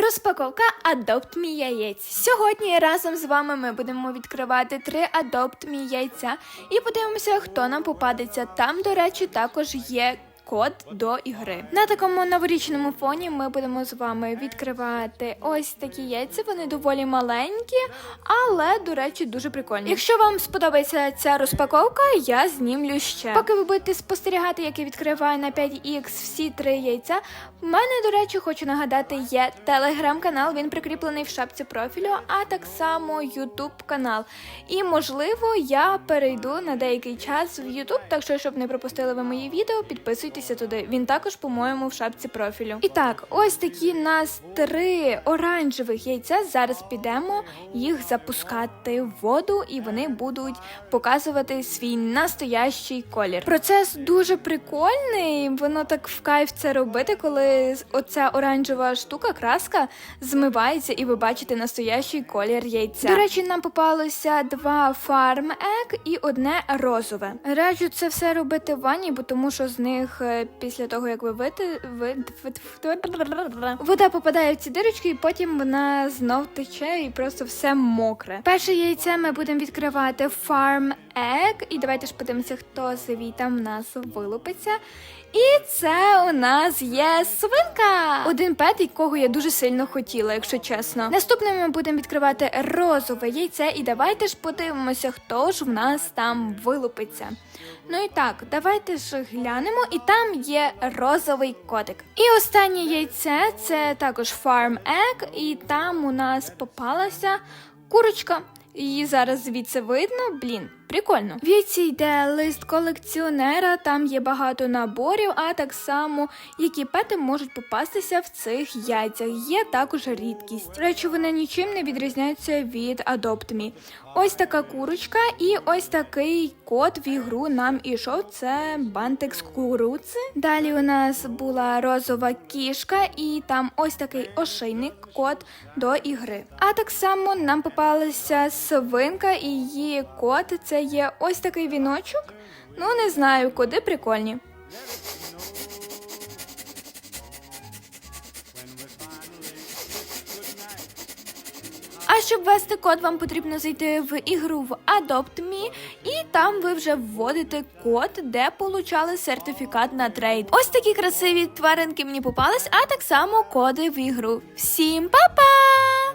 Розпаковка Adopt Me яєць. Сьогодні разом з вами ми будемо відкривати три Adopt Me яйця і подивимося, хто нам попадеться. Там, до речі, також є. Код до ігри на такому новорічному фоні ми будемо з вами відкривати ось такі яйця. Вони доволі маленькі, але до речі, дуже прикольні. Якщо вам сподобається ця розпаковка, я знімлю ще. Поки ви будете спостерігати, як я відкриваю на 5X всі три яйця. В мене, до речі, хочу нагадати, є телеграм-канал. Він прикріплений в шапці профілю, а так само Ютуб канал. І можливо, я перейду на деякий час в Ютуб, так що щоб не пропустили ви мої відео, підписуйтеся туди. Він також, по-моєму, в шапці профілю. І так, ось такі нас три оранжевих яйця. Зараз підемо їх запускати в воду, і вони будуть показувати свій настоящий колір. Процес дуже прикольний. Воно так в кайф це робити, коли оця оранжева штука, краска змивається, і ви бачите настоящий колір яйця. До речі, нам попалося два фарм ек і одне розове. Раджу це все робити в ванні, бо тому що з них після того, як ви вити, ви, вода попадає в ці дирочки, і потім вона знов тече і просто все мокре. Перше яйце ми будемо відкривати Farm Egg. І давайте ж подивимося, хто звітам в нас вилупиться. І це у нас є свинка. Один пет, якого я дуже сильно хотіла, якщо чесно. Наступним ми будемо відкривати розове яйце, і давайте ж подивимося, хто ж в нас там вилупиться. Ну і так, давайте ж глянемо, і там є розовий котик. І останнє яйце це також Farm Egg, і там у нас попалася курочка. Її зараз звідси видно, блін, прикольно. В яйці йде лист колекціонера, там є багато наборів, а так само які пети можуть попастися в цих яйцях. Є також рідкість. Речі, вони нічим не відрізняються від Adopt Me. Ось така курочка, і ось такий код в ігру нам ішов. Це бантик куруци. Далі у нас була розова кішка, і там ось такий ошейник код до ігри. А так само нам попалася свинка, і її код це є ось такий віночок. Ну не знаю, коди прикольні. А щоб ввести код, вам потрібно зайти в ігру в Adopt Me, і там ви вже вводите код, де получали сертифікат на трейд. Ось такі красиві тваринки мені попались, а так само коди в ігру. Всім па-па!